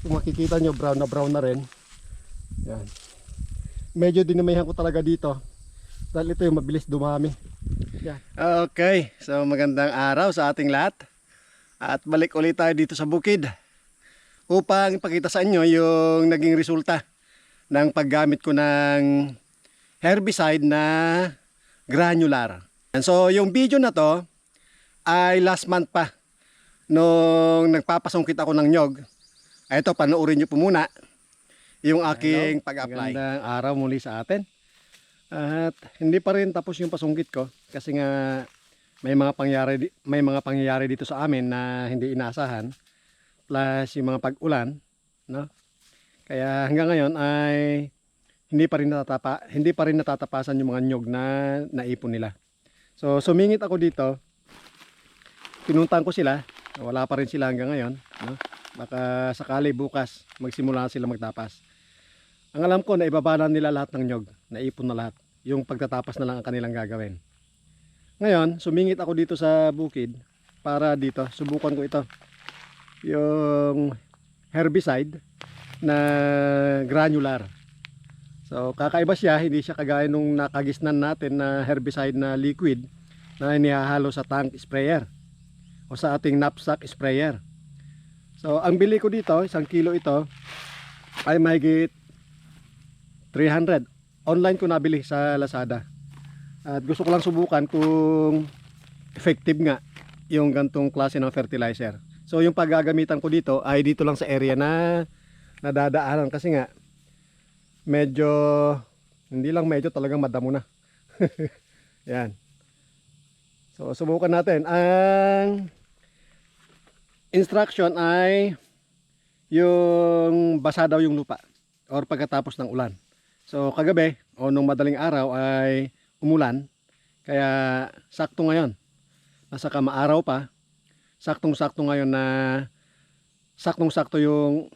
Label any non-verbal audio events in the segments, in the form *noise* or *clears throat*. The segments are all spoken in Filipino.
Kung makikita nyo, brown na brown na rin. Yan. Medyo dinamihan ko talaga dito. Dahil ito yung mabilis dumami. Yan. Okay, so magandang araw sa ating lahat. At balik ulit tayo dito sa bukid upang ipakita sa inyo yung naging resulta ng paggamit ko ng herbicide na granular. And so yung video na to ay last month pa nung nagpapasungkit ako ng nyog. Ito, panoorin nyo po muna yung aking pag-apply. Magandang araw muli sa atin. At hindi pa rin tapos yung pasungkit ko kasi nga may mga pangyayari may mga pangyayari dito sa amin na hindi inaasahan plus yung mga pag-ulan, no? Kaya hanggang ngayon ay hindi pa rin natatapa, hindi pa rin natatapasan yung mga nyog na naipon nila. So sumingit ako dito. Pinuntahan ko sila. Wala pa rin sila hanggang ngayon, no? Baka sakali bukas magsimula sila magtapas. Ang alam ko na ibaba nila lahat ng nyog, naipon na lahat. Yung pagtatapas na lang ang kanilang gagawin. Ngayon, sumingit ako dito sa bukid para dito, subukan ko ito. Yung herbicide na granular. So, kakaiba siya, hindi siya kagaya nung nakagisnan natin na herbicide na liquid na inihahalo sa tank sprayer o sa ating knapsack sprayer. So, ang bili ko dito, isang kilo ito, ay mahigit 300. Online ko nabili sa Lazada. At gusto ko lang subukan kung effective nga yung gantong klase ng fertilizer. So yung paggagamitan ko dito ay dito lang sa area na nadadaanan kasi nga medyo hindi lang medyo talagang madamo na. *laughs* Yan. So subukan natin. Ang instruction ay yung basa daw yung lupa or pagkatapos ng ulan. So kagabi o nung madaling araw ay umulan kaya sakto ngayon. Nasa kamaaraw pa. Saktong-sakto ngayon na saktong-sakto yung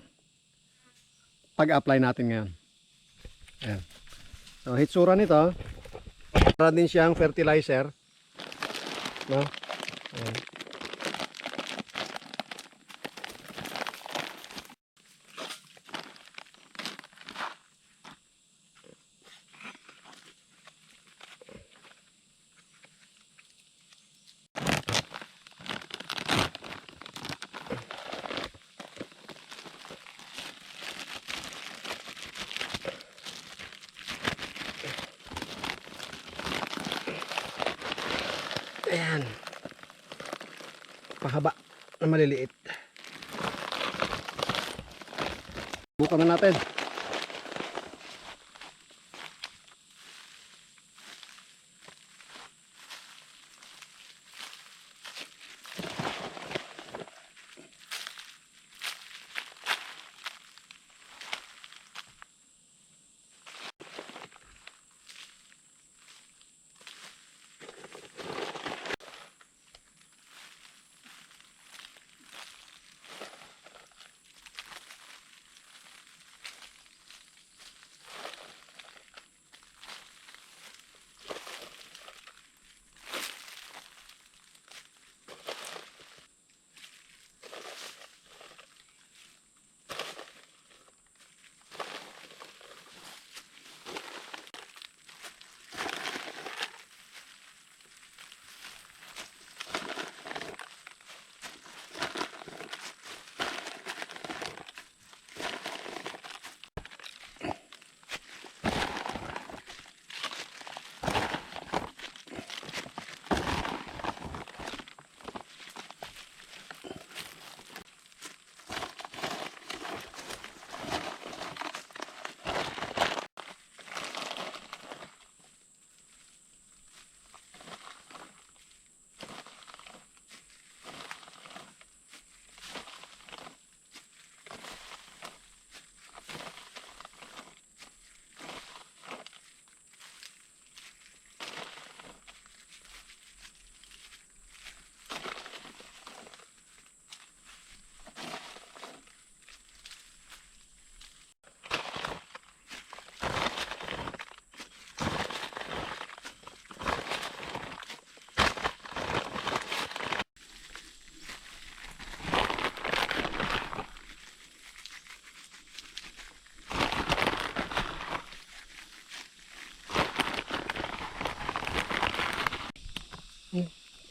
pag-apply natin ngayon. Ayan. So hitsura nito para din siyang fertilizer. No? Ayan. Ayan. Pahaba na maliliit. Bukan na natin.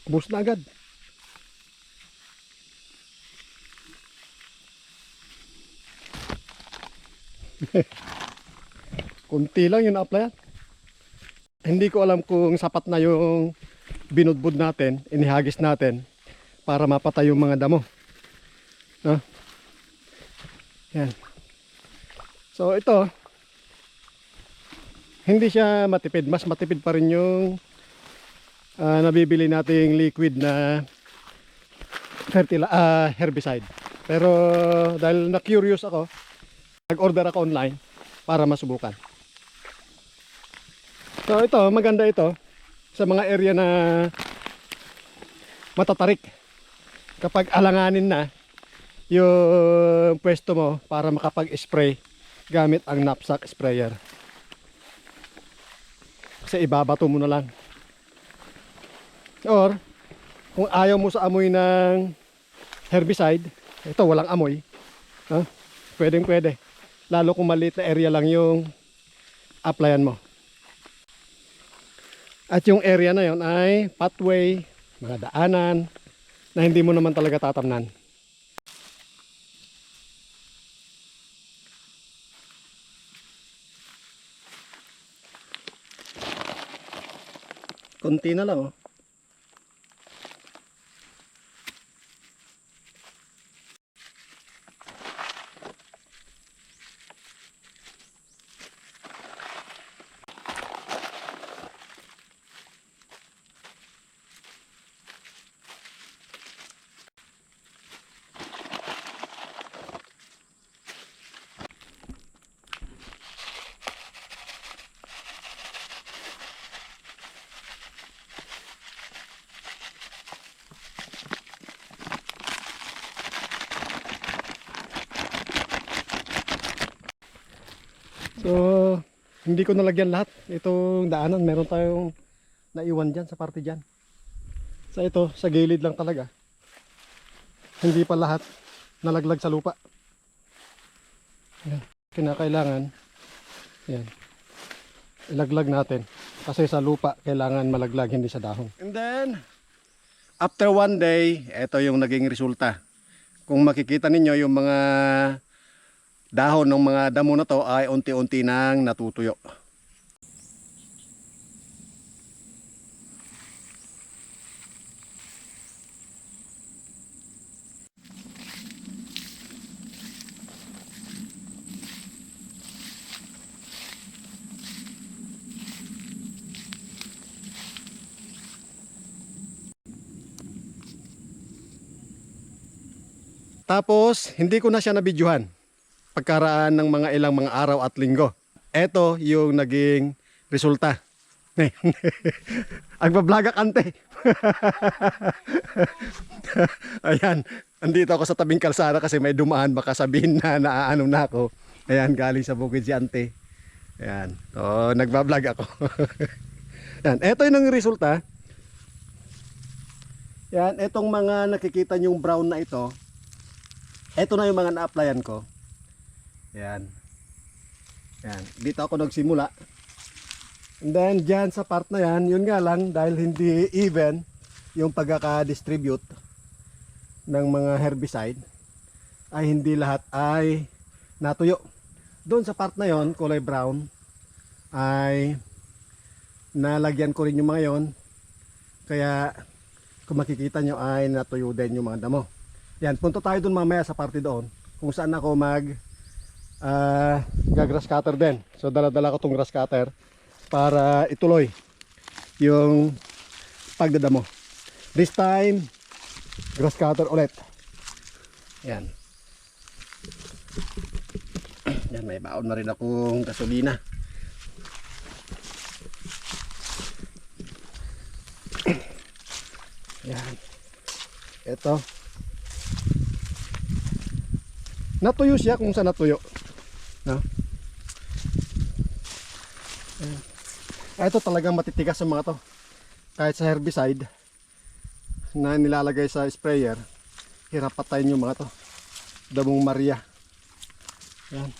Ubus na agad. *laughs* Kunti lang yung na-applyan. Hindi ko alam kung sapat na yung binudbud natin, inihagis natin para mapatay yung mga damo. No? Yan. So ito, hindi siya matipid. Mas matipid pa rin yung ah, nabibili nating liquid na fertila ah, herbicide. Pero dahil na-curious ako, nag-order ako online para masubukan. So ito, maganda ito sa mga area na matatarik. Kapag alanganin na yung pwesto mo para makapag-spray gamit ang knapsack sprayer. Kasi ibabato mo na lang. Or, kung ayaw mo sa amoy ng herbicide, ito walang amoy, ha? pwedeng pwede. Lalo kung maliit na area lang yung applyan mo. At yung area na yon ay pathway, mga daanan, na hindi mo naman talaga tatamnan. Konti na lang oh. So, hindi ko nalagyan lahat. Itong daanan, meron tayong naiwan dyan sa parte dyan. Sa ito, sa gilid lang talaga. Hindi pa lahat nalaglag sa lupa. Yan. Kinakailangan, yan, ilaglag natin. Kasi sa lupa, kailangan malaglag, hindi sa dahon. And then, after one day, ito yung naging resulta. Kung makikita ninyo yung mga dahon ng mga damo na to ay unti-unti nang natutuyo. Tapos, hindi ko na siya nabidyohan. Pagkaraan ng mga ilang mga araw at linggo. Ito yung naging resulta. *laughs* Agbablog kante. *laughs* Ayan, andito ako sa tabing kalsada kasi may dumaan baka sabihin na naaano na ako. Ayan, galing sa bukid si ante. Ayan, so nagbablog ako. *laughs* Ayan, ito yung resulta. Yan, etong mga nakikita nyong brown na ito, ito na yung mga na-applyan ko. Yan. Yan. Dito ako nagsimula. And then, dyan sa part na yan, yun nga lang, dahil hindi even yung pagkaka-distribute ng mga herbicide, ay hindi lahat ay natuyo. Doon sa part na yon kulay brown, ay nalagyan ko rin yung mga yon. Kaya, kung makikita nyo ay natuyo din yung mga damo. Yan, punta tayo dun mamaya sa party doon kung saan ako mag ah gagrass cutter din. So dala-dala ko tong grass cutter para ituloy yung pagdadamo. This time grass cutter ulit. Yan. *clears throat* Yan, may baon na rin akong gasolina. *clears throat* Yan. Ito. Natuyo siya kung saan natuyo. No? Ayan. Ah, Ito talagang matitigas sa mga to. Kahit sa herbicide na nilalagay sa sprayer, hirap patayin yung mga to. Damong Maria. Yan.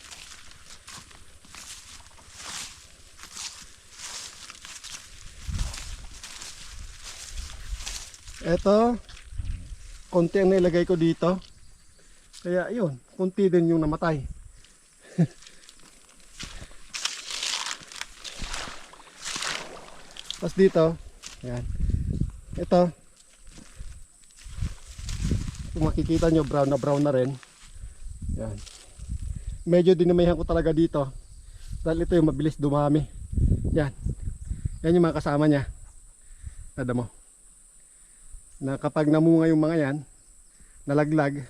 Eto, konti ang nilagay ko dito. Kaya yun, konti din yung namatay. Tapos dito, yan. Ito, kung makikita nyo, brown na brown na rin. Yan. Medyo dinamihan ko talaga dito. Dahil ito yung mabilis dumami. Yan. Yan yung mga kasama niya. Tada mo. Na kapag namunga yung mga yan, nalaglag,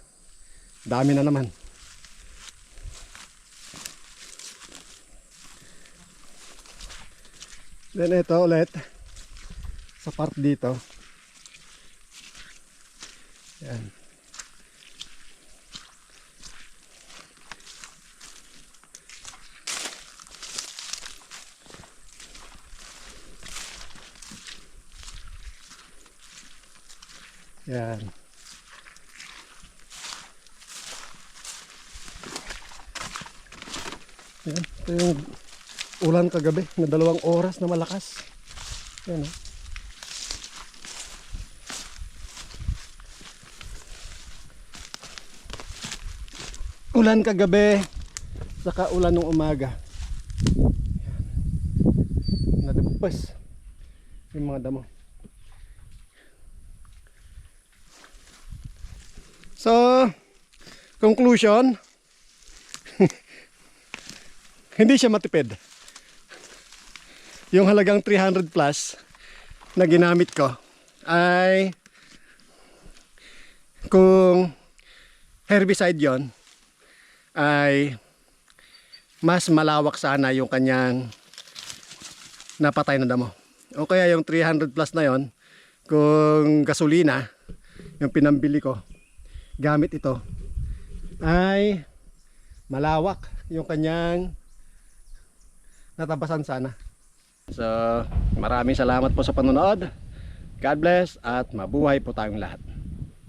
dami na naman. Then ito ulit sa part dito. Yan. Yan. Yan. Ito yung ulan kagabi na dalawang oras na malakas. Yan oh. Ulan kagabi, saka ulan ng umaga. Yan. Nadabas yung mga damo. So, conclusion, *laughs* hindi siya matipid. Yung halagang 300 plus na ginamit ko ay kung herbicide yon ay mas malawak sana yung kanyang napatay na damo. O kaya yung 300 plus na yon kung gasolina yung pinambili ko gamit ito ay malawak yung kanyang natabasan sana. So, maraming salamat po sa panonood. God bless at mabuhay po tayong lahat.